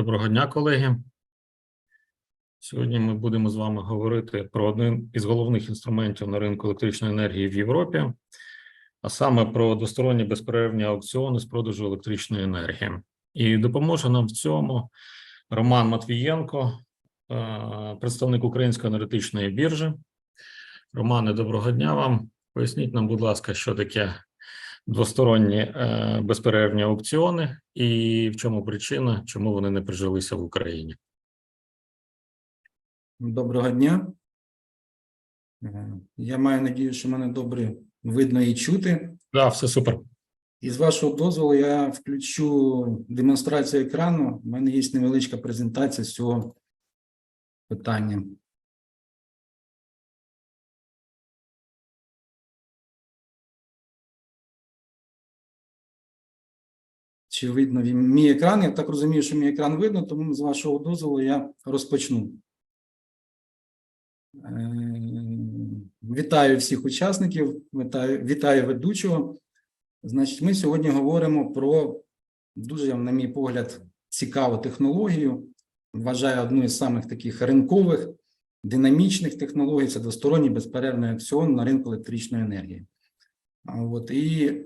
Доброго дня, колеги. Сьогодні ми будемо з вами говорити про один із головних інструментів на ринку електричної енергії в Європі, а саме про двосторонні безперервні аукціони з продажу електричної енергії. І допоможе нам в цьому Роман Матвієнко, е, представник Української енергетичної біржі. Романе, доброго дня вам. Поясніть нам, будь ласка, що таке двосторонні е, безперервні аукціони і в чому причина, чому вони не прижилися в Україні? Доброго дня. Е, Я маю надію, що мене добре видно і чути. Да, все супер. І з вашого дозволу я включу демонстрацію екрану. У мене є невеличка презентація з цього питання. Чи видно мій екран? Я так розумію, що мій екран видно, тому з вашого дозволу я розпочну. Е, Вітаю всіх учасників, вітаю, вітаю ведучого. Значить, ми сьогодні говоримо про дуже, на мій погляд, цікаву технологію. Вважаю одну із самих таких ринкових, динамічних технологій це двосторонній безперервний аукціон на ринку електричної енергії. От, і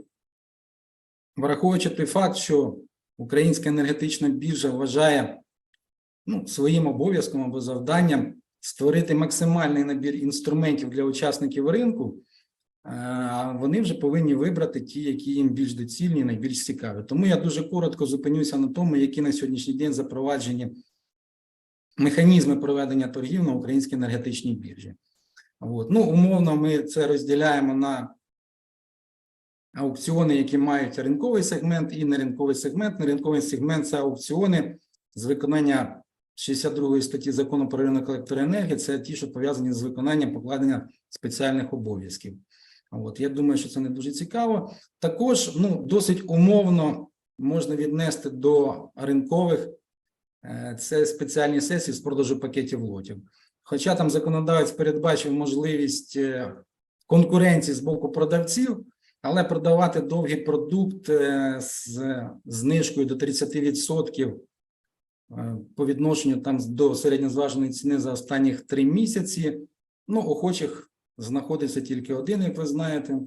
враховуючи той факт, що Українська енергетична біржа вважає ну, своїм обов'язком або завданням створити максимальний набір інструментів для учасників ринку, вони вже повинні вибрати ті, які їм більш доцільні, найбільш цікаві. Тому я дуже коротко зупинюся на тому, які на сьогоднішній день запроваджені механізми проведення торгів на українській енергетичній біржі. От. Ну, умовно, ми це розділяємо на аукціони, які мають ринковий сегмент і неринковий сегмент. Неринковий сегмент це аукціони з виконання 62 статті закону про ринок електроенергії. Це ті, що пов'язані з виконанням покладення спеціальних обов'язків. От я думаю, що це не дуже цікаво. Також ну досить умовно можна віднести до ринкових е, це спеціальні сесії з продажу пакетів лотів. Хоча там законодавець передбачив можливість е, конкуренції з боку продавців, але продавати довгий продукт е, з знижкою до 30% е, по відношенню там до середньозваженої ціни за останніх три місяці. Ну, охочих знаходиться тільки один, як ви знаєте.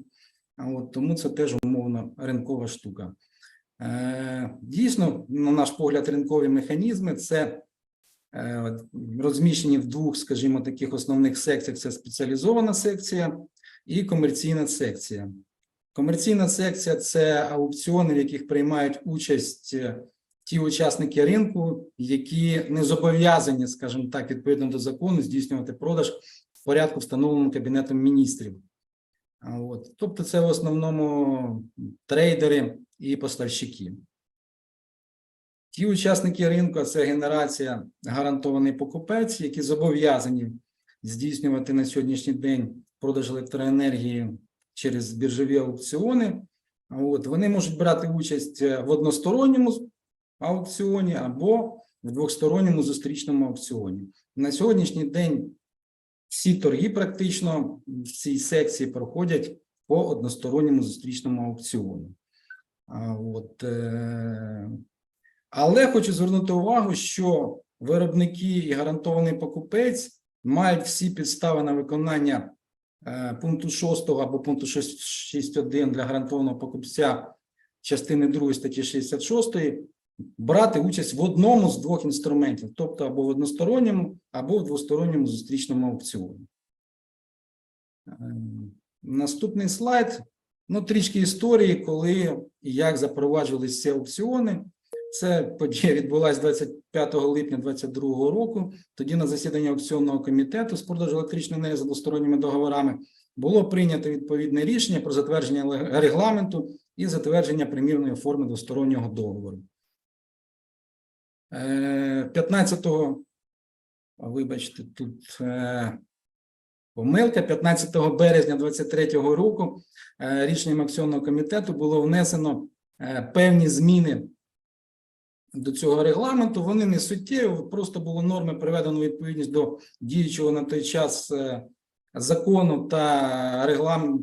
От тому це теж умовно ринкова штука. Е, дійсно, на наш погляд, ринкові механізми це розміщені в двох, скажімо, таких основних секціях: це спеціалізована секція і комерційна секція. Комерційна секція це аукціони, в яких приймають участь е, ті учасники ринку, які не зобов'язані, скажімо так, відповідно до закону, здійснювати продаж в порядку, встановленому Кабінетом міністрів. От. Тобто, це в основному трейдери і поставщики. Ті учасники ринку це генерація гарантований покупець, які зобов'язані здійснювати на сьогоднішній день продаж електроенергії через біржові аукціони. От. Вони можуть брати участь е, в односторонньому аукціоні або в двосторонньому зустрічному аукціоні. На сьогоднішній день всі торги практично в цій секції проходять по односторонньому зустрічному аукціону. От, е, але хочу звернути увагу, що виробники і гарантований покупець мають всі підстави на виконання пункту 6 або пункту 6.1 для гарантованого покупця частини 2 статті 66 брати участь в одному з двох інструментів, тобто або в односторонньому, або в двосторонньому зустрічному аукціоні. Е, Наступний слайд. Ну, трішки історії, коли і як запроваджувалися ці аукціони. Це подія відбулася 25 липня 2022 року. Тоді на засіданні аукціонного комітету з продажу електричної енергії за двосторонніми договорами було прийнято відповідне рішення про затвердження регламенту і затвердження примірної форми двостороннього договору. Е, 15-го, вибачте, тут е, помилка, 15 березня 2023 року е, рішенням акціонного комітету було внесено е, певні зміни до цього регламенту. Вони не суттєві, просто було норми приведено відповідність до діючого на той час е, закону та регламент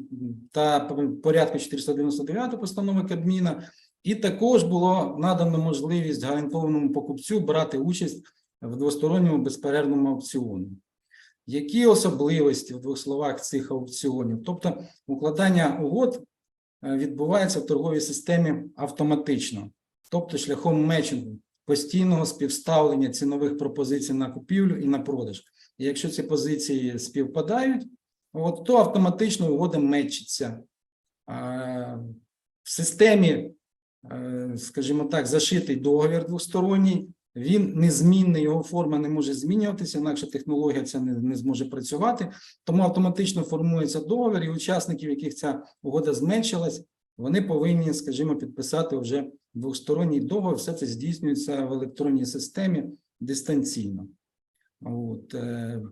та порядку 499 постанови Кабміна І також було надано можливість гарантованому покупцю брати участь в двосторонньому безперервному аукціоні. Які особливості в двох словах цих аукціонів? Тобто, укладання угод е, відбувається в торговій системі автоматично, тобто шляхом мечингу, постійного співставлення цінових пропозицій на купівлю і на продаж. І якщо ці позиції співпадають, от, то автоматично угода мечиться. В системі, е, скажімо так, зашитий договір двосторонній, він незмінний, його форма не може змінюватися, інакше технологія ця не, не зможе працювати. Тому автоматично формується договір, і учасників, яких ця угода зменшилась, вони повинні, скажімо, підписати вже двосторонній договір. Все це здійснюється в електронній системі дистанційно. От, е,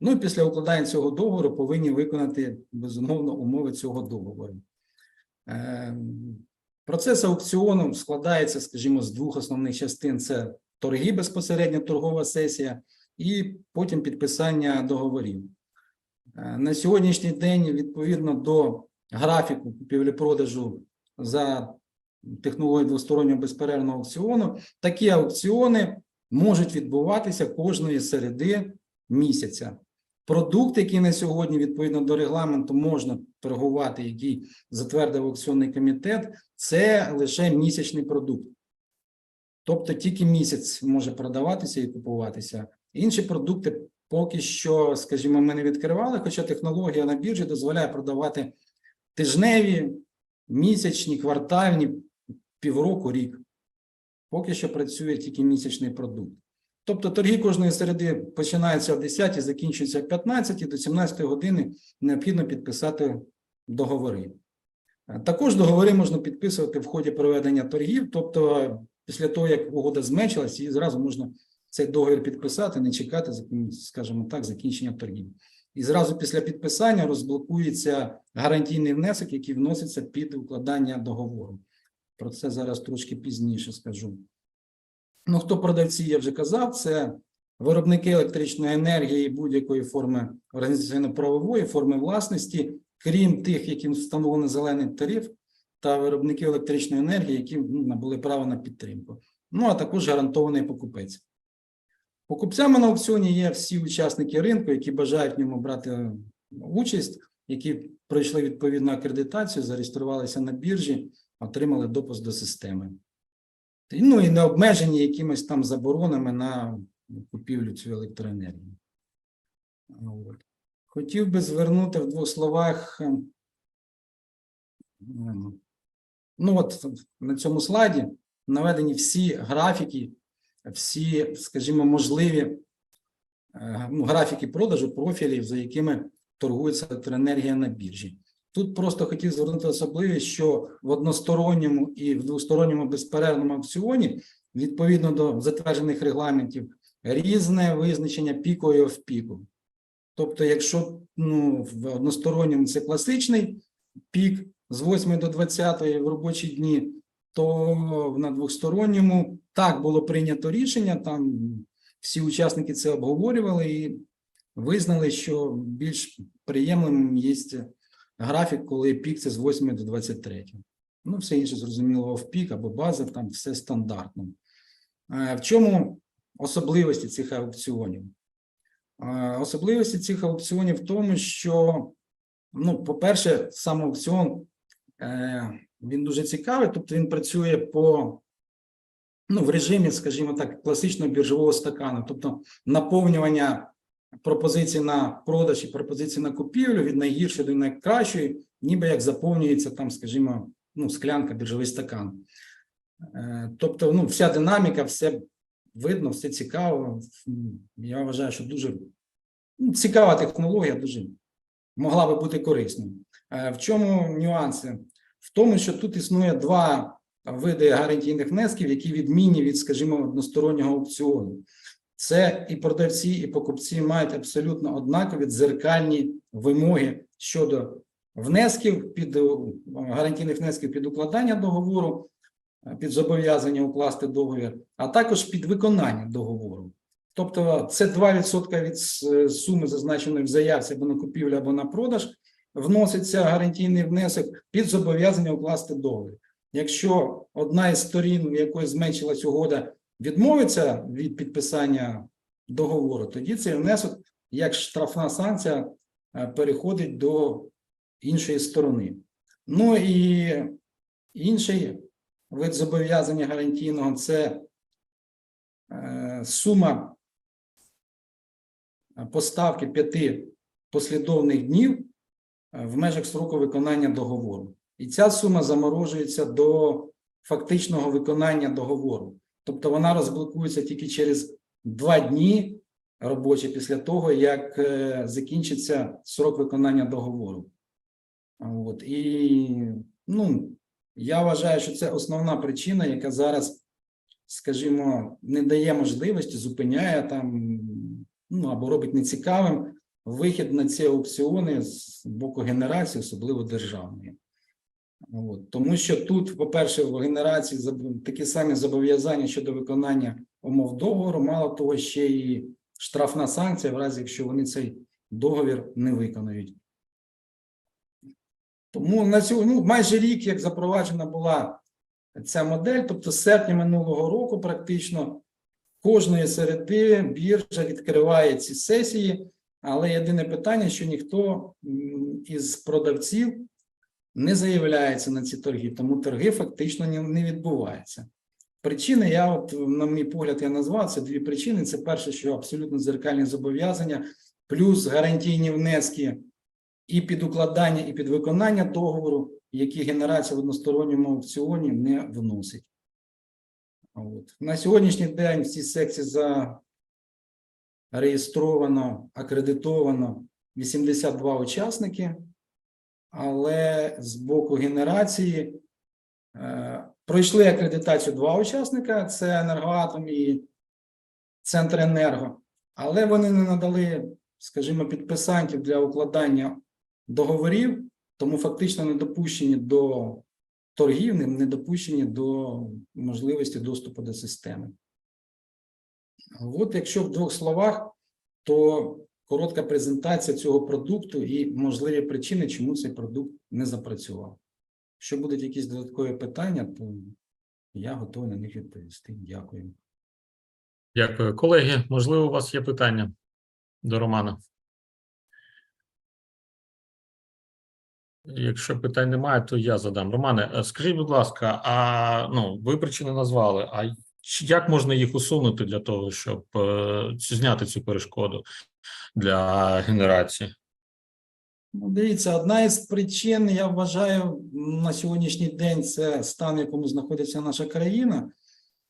ну і після укладання цього договору повинні виконати безумовно умови цього договору. Е, Процес аукціону складається, скажімо, з двох основних частин: це торги безпосередньо торгова сесія, і потім підписання договорів. Е, На сьогоднішній день, відповідно до графіку купівлі-продажу за технологією двостороннього безперервного аукціону, такі аукціони можуть відбуватися кожної середи місяця. Продукт, який на сьогодні відповідно до регламенту можна торгувати, який затвердив аукціонний комітет, це лише місячний продукт. Тобто тільки місяць може продаватися і купуватися. Інші продукти поки що, скажімо, ми не відкривали, хоча технологія на біржі дозволяє продавати тижневі, місячні, квартальні, півроку, рік. Поки що працює тільки місячний продукт. Тобто торги кожної середи починаються о 10 і закінчуються о 15, і до 17 години необхідно підписати договори. Е, Також договори можна підписувати в ході проведення торгів, тобто після того, як угода зменшилась, і зразу можна цей договір підписати, не чекати, скажімо так, закінчення торгів. І зразу після підписання розблокується гарантійний внесок, який вноситься під укладання договору. Про це зараз трошки пізніше скажу. Ну, хто продавці, я вже казав, це виробники електричної енергії будь-якої форми організаційно-правової, форми власності, крім тих, яким встановлений зелений тариф, та виробники електричної енергії, які ну, набули право на підтримку. Ну, а також гарантований покупець. Покупцями на аукціоні є всі учасники ринку, які бажають в ньому брати участь, які пройшли відповідну акредитацію, зареєструвалися на біржі, отримали допуск до системи. Ну і не обмежені якимись там заборонами на купівлю цієї електроенергії. Хотів би звернути в двох словах. ем, ем, Ну, от на цьому слайді наведені всі графіки, всі, скажімо, можливі е, ну, графіки продажу профілів, за якими торгується електроенергія на біржі. Тут просто хотів звернути особливість, що в односторонньому і в двосторонньому безперервному аукціоні, відповідно до затверджених регламентів, різне визначення піку і офпіку. Тобто, якщо ну, в односторонньому це класичний пік з 8 до 20 в робочі дні, то на двосторонньому так було прийнято рішення. Там всі учасники це обговорювали і визнали, що більш приємним є графік, коли пік це з 8 до 23. Ну, все інше зрозуміло, в пік або база, там все стандартно. Е, В чому особливості цих аукціонів? Е, Особливості цих аукціонів в тому, що, ну, по-перше, сам аукціон е, він дуже цікавий, тобто він працює по ну, в режимі, скажімо так, класичного біржового стакану, тобто наповнювання пропозицій на продаж і пропозицій на купівлю від найгіршої до найкращої, ніби як заповнюється там, скажімо, ну, склянка, біржовий стакан. Е, Тобто, ну, вся динаміка, все видно, все цікаво. Я вважаю, що дуже ну, цікава технологія, дуже могла би бути корисною. Е, В чому нюанси? В тому, що тут існує два види гарантійних внесків, які відмінні від, скажімо, одностороннього аукціону. Це і продавці, і покупці мають абсолютно однакові дзеркальні вимоги щодо внесків під е, гарантійних внесків під укладання договору, е, під зобов'язання укласти договір, а також під виконання договору. Тобто, це 2% від суми, зазначеної в заявці або на купівлю, або на продаж, вноситься гарантійний внесок під зобов'язання укласти договір. Якщо одна із сторін, в якої зменшилась угода, відмовиться від підписання договору, тоді цей внесок, як штрафна санкція, е, переходить до іншої сторони. Ну і інший вид зобов'язання гарантійного це е, сума поставки п'яти послідовних днів е, в межах строку виконання договору. І ця сума заморожується до фактичного виконання договору. Тобто вона розблокується тільки через два дні робочі після того, як е, закінчиться срок виконання договору. От. І ну, я вважаю, що це основна причина, яка зараз, скажімо, не дає можливості, зупиняє там, ну або робить нецікавим вихід на ці аукціони з боку генерації, особливо державної. От. Тому що тут, по-перше, в генерації такі самі зобов'язання щодо виконання умов договору, мало того, ще і штрафна санкція, в разі якщо вони цей договір не виконають. Тому на цю ну, майже рік, як запроваджена була ця модель, тобто з серпня минулого року, практично кожної середи біржа відкриває ці сесії, але єдине питання, що ніхто із продавців не заявляється на ці торги, тому торги фактично не, відбуваються. Причини, я, от, на мій погляд, я назвав це дві причини. Це перше, що абсолютно дзеркальні зобов'язання, плюс гарантійні внески і під укладання, і під виконання договору, які генерація в односторонньому аукціоні не вносить. От. На сьогоднішній день в цій секції зареєстровано, акредитовано 82 учасники, але з боку генерації е, пройшли акредитацію два учасника: це енергоатом і Центренерго, але вони не надали, скажімо, підписантів для укладання договорів, тому фактично не допущені до торгів, не допущені до можливості доступу до системи. От якщо в двох словах, то коротка презентація цього продукту і можливі причини, чому цей продукт не запрацював. Якщо будуть якісь додаткові питання, то я готовий на них відповісти. Дякую. Дякую. Колеги, можливо, у вас є питання до Романа? Якщо питань немає, то я задам. Романе, е, скажіть, будь ласка, а ну ви причини назвали. А як можна їх усунути для того, щоб е, зняти цю перешкоду для генерації? Ну, дивіться, одна із причин, я вважаю, на сьогоднішній день це стан, в якому знаходиться наша країна.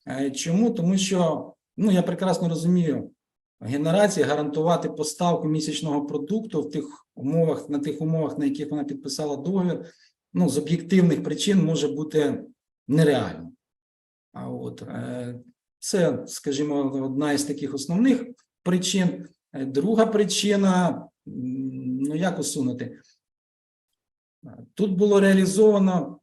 Е, Чому? Тому що ну я прекрасно розумію, генерації гарантувати поставку місячного продукту в тих умовах, на тих умовах, на яких вона підписала договір, ну з об'єктивних причин може бути нереально. А от е, це, скажімо, одна із таких основних причин. Е, Друга причина, ну як усунути? Тут було реалізовано,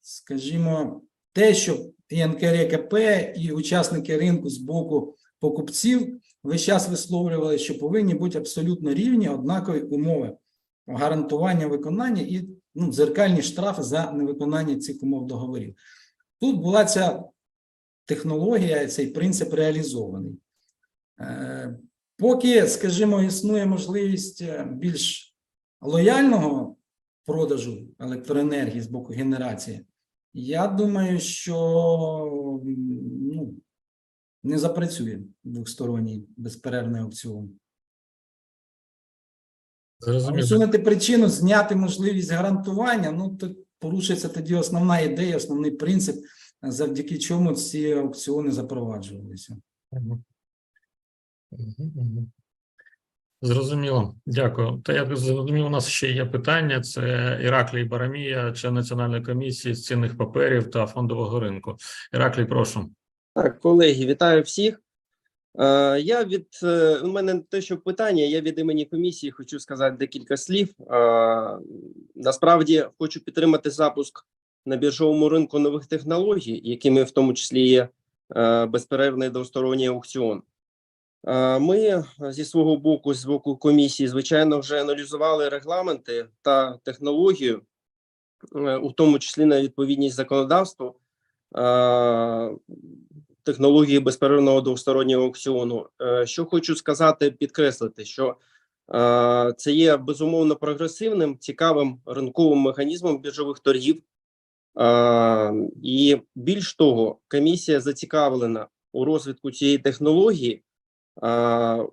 скажімо, те, що і НКРКП, і учасники ринку з боку покупців весь час висловлювали, що повинні бути абсолютно рівні однакові умови гарантування виконання і ну, дзеркальні штрафи за невиконання цих умов договорів. Тут була ця технологія, цей принцип реалізований. Поки, скажімо, існує можливість е, більш лояльного продажу електроенергії з боку генерації, я думаю, що ну, не запрацює двосторонній безперервний аукціон. Усунути причину, зняти можливість гарантування, ну то порушується тоді основна ідея, основний принцип, завдяки чому ці аукціони запроваджувалися. Зрозуміло, дякую. Та я зрозумів, у нас ще є питання: це Іраклій Барамія, член Національної комісії з цінних паперів та фондового ринку. Іраклій, прошу. Так, колеги, вітаю всіх. Е, я від е, у мене не те, що питання, я від імені комісії хочу сказати декілька слів. Е, насправді хочу підтримати запуск на біржовому ринку нових технологій, якими в тому числі є безперервний двосторонній аукціон. Е, Ми зі свого боку, з боку комісії, звичайно, вже аналізували регламенти та технологію е, у тому числі на відповідність законодавству е, технології безперервного двостороннього аукціону. Е, Що хочу сказати, підкреслити, що е, це є безумовно прогресивним, цікавим ринковим механізмом біржових торгів. Е, І більш того, комісія зацікавлена у розвитку цієї технології е,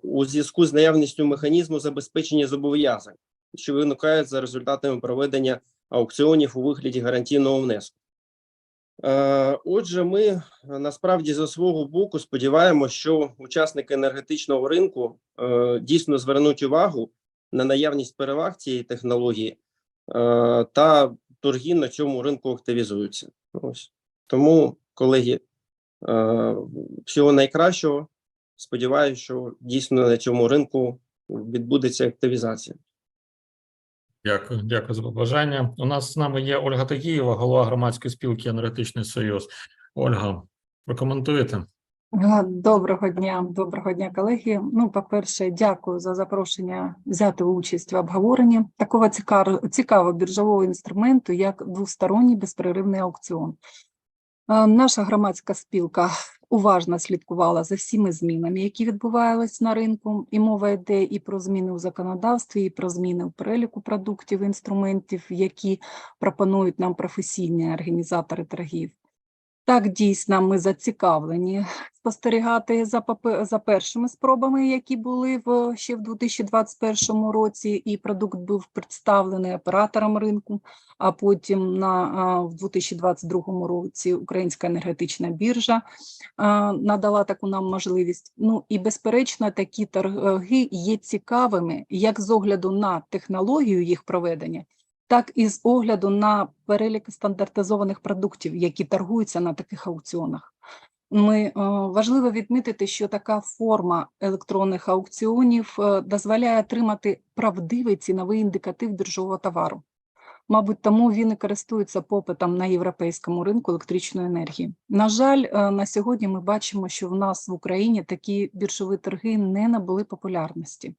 у зв'язку з наявністю механізму забезпечення зобов'язань, що виникають за результатами проведення аукціонів у вигляді гарантійного внеску. Отже, ми насправді за свого боку сподіваємося, що учасники енергетичного ринку е, дійсно звернуть увагу на наявність переваг цієї технології е, та торги на цьому ринку активізуються. Ось тому, колеги, е, всього найкращого. Сподіваюся, що дійсно на цьому ринку відбудеться активізація. Дякую, дякую за побажання. У нас з нами є Ольга Тагієва, голова громадської спілки Енергетичний Союз. Ольга, прокоментуєте? Доброго дня, доброго дня, колеги. Ну, по-перше, дякую за запрошення взяти участь в обговоренні такого цікавого, цікавого біржового інструменту, як двосторонній безперервний аукціон. Наша громадська спілка уважно слідкувала за всіми змінами, які відбувались на ринку, і мова йде і про зміни у законодавстві, і про зміни у переліку продуктів інструментів, які пропонують нам професійні організатори торгів. Так, дійсно, ми зацікавлені спостерігати за, за першими спробами, які були в, ще в 2021 році, і продукт був представлений операторам ринку, а потім на, в 2022 році Українська енергетична біржа а, надала таку нам можливість. Ну і безперечно, такі торги є цікавими як з огляду на технологію їх проведення, так і з огляду на перелік стандартизованих продуктів, які торгуються на таких аукціонах. Ми е, важливо відмітити, що така форма електронних аукціонів е, дозволяє отримати правдивий ціновий індикатив біржового товару. Мабуть, тому він і користується попитом на європейському ринку електричної енергії. На жаль, е, на сьогодні ми бачимо, що в нас в Україні такі біржові торги не набули популярності.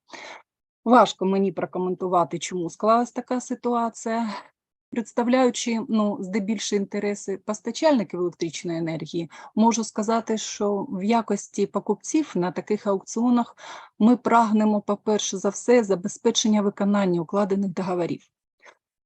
Важко мені прокоментувати, чому склалась така ситуація. Представляючи ну, здебільшого інтереси постачальників електричної енергії, можу сказати, що в якості покупців на таких аукціонах ми прагнемо, по-перше за все, забезпечення виконання укладених договорів.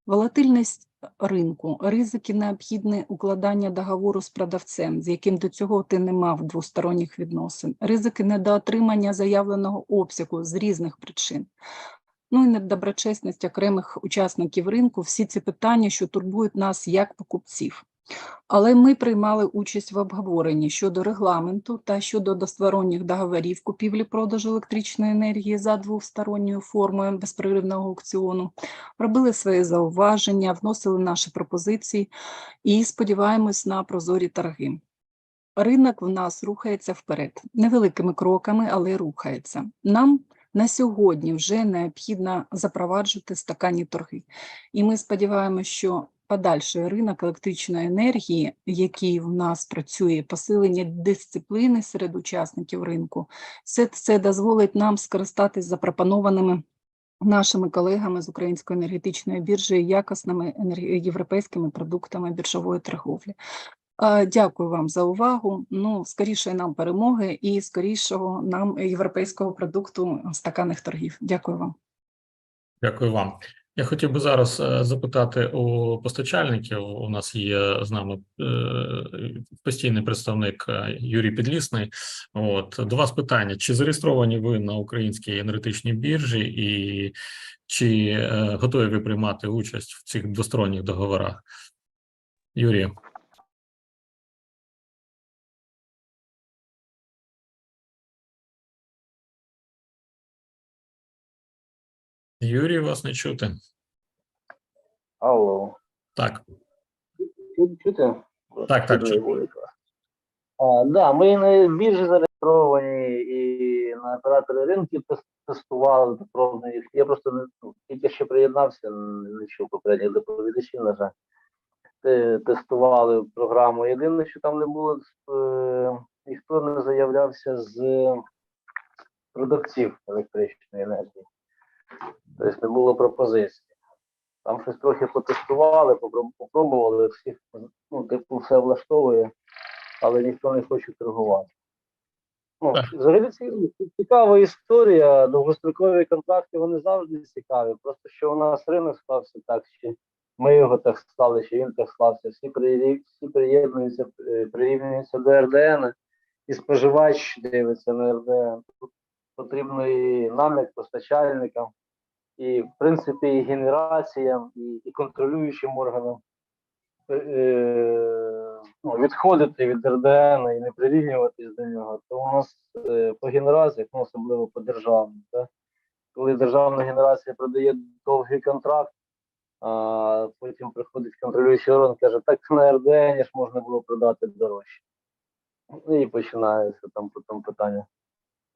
Волатильність ринку, ризики необхідне укладання договору з продавцем, з яким до цього ти не мав двосторонніх відносин, ризики недоотримання заявленого обсягу з різних причин. Ну і недоброчесність окремих учасників ринку, всі ці питання, що турбують нас як покупців. Але ми приймали участь в обговоренні щодо регламенту та щодо двосторонніх договорів купівлі-продажу електричної енергії за двосторонньою формою безперервного аукціону, робили свої зауваження, вносили наші пропозиції і сподіваємось на прозорі торги. Ринок в нас рухається вперед, невеликими кроками, але рухається. Нам на сьогодні вже необхідно запроваджувати стаканні торги. І ми сподіваємося, що подальший ринок електричної енергії, який в нас працює, посилення дисципліни серед учасників ринку, все це дозволить нам скористатись запропонованими нашими колегами з Української енергетичної біржі якісними європейськими продуктами біржової торговлі. Дякую вам за увагу. Ну, скоріше нам перемоги і скорішого нам європейського продукту стаканних торгів. Дякую вам. Дякую вам. Я хотів би зараз е, запитати у постачальників. У нас є з нами е, постійний представник е, Юрій Підлісний. От до вас питання: чи зареєстровані ви на українській енергетичній біржі, і чи готові ви приймати участь в цих двосторонніх договорах? Юрій. Юрій, вас не чути. Алло. Так, Чу- Чути? Так, так, буде. А, да, ми на біржі зареєстровані і на оператори ринків тестували їх. Я просто не ну, тільки ще приєднався, не не чув попередніх доповідачів, на жаль. Тестували програму. Єдине, що там не було, е, ніхто не заявлявся з продавців електричної енергії. Тобто не було пропозицій. Там щось трохи потестували, попро- попробували, всіх ну, типу, все влаштовує, але ніхто не хоче торгувати. Ну, взагалі це цікава історія. Довгострокові контракти вони завжди цікаві. Просто що у нас ринок склався так, чи ми його так склали, чи він так склався. Всі, прирів- всі приєднуються, е, прирівнюються до РДН, і споживач дивиться на РДН. Тут потрібно і нам, як постачальникам, і, в принципі, і генераціям, і, і контролюючим органам е, ну, відходити від РДН і не прирівнюватись до нього, то у нас е, по генераціях, ну, особливо по державним, да? коли державна генерація продає довгий контракт, а потім приходить контролюючий орган, каже, так на РДН ж можна було продати дорожче. Ну, І починається там потім питання.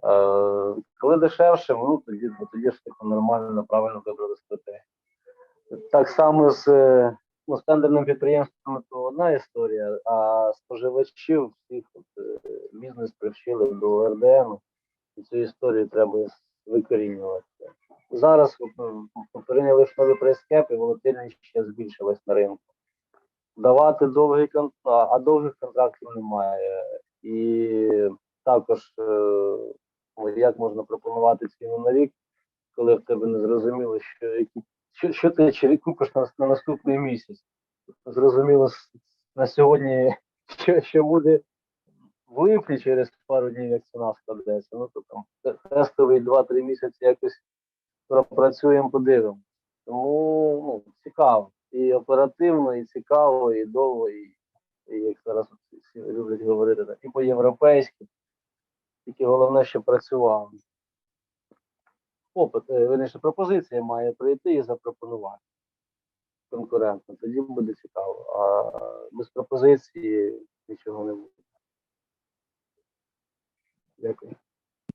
Е, коли дешевше, ну тоді, тоді ж типу, нормально, правильно вибрали стратегію. Так само з, е, ну, з тендерними підприємствами то одна історія, а споживачів всіх е, бізнес привчили до РДН, і цю історію треба викорінювати. Зараз ну, прийняли ж нові прайскепи, волатильність ще збільшилась на ринку. Давати довгий контракт, а довгих контрактів немає. І також як можна пропонувати ціну на рік, коли в тебе не зрозуміло, що, що, що ти чи купиш на, на наступний місяць. Зрозуміло на сьогодні, що, що буде в липні через пару днів, як ціна складеться. Ну то там тестовий 2-3 місяці якось пропрацюємо, подивимо. Тому ну, цікаво. І оперативно, і цікаво, і довго, і, і як зараз люблять говорити, і по-європейськи. Тільки головне, що працював. Попит, е, верніше, пропозиція має прийти і запропонувати конкурентно. Тоді буде цікаво. А без пропозиції нічого не буде. Дякую.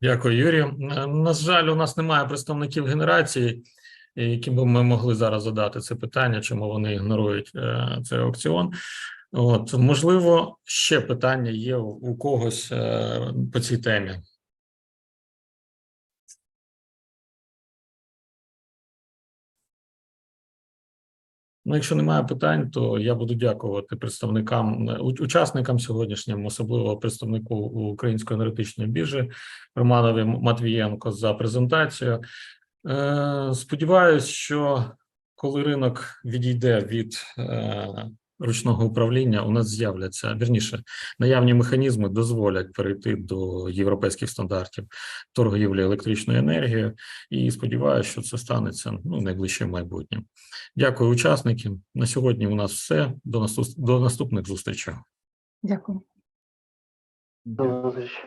Дякую, Юрій. Е, На жаль, у нас немає представників генерації, яким би ми могли зараз задати це питання, чому вони ігнорують е, цей аукціон. От можливо, ще питання є у когось е, по цій темі. Ну, якщо немає питань, то я буду дякувати представникам, е, учасникам сьогоднішнім, особливо представнику Української енергетичної біржі Романові Матвієнко за презентацію. Е, Сподіваюсь, що коли ринок відійде від ручного управління, у нас з'являться вірніше наявні механізми дозволять перейти до європейських стандартів торгівлі електричною енергією. І сподіваюся, що це станеться ну, найближчим майбутнім. Дякую учасникам. На сьогодні у нас все. До наступ- до наступних зустрічей. Дякую. До зустрічі.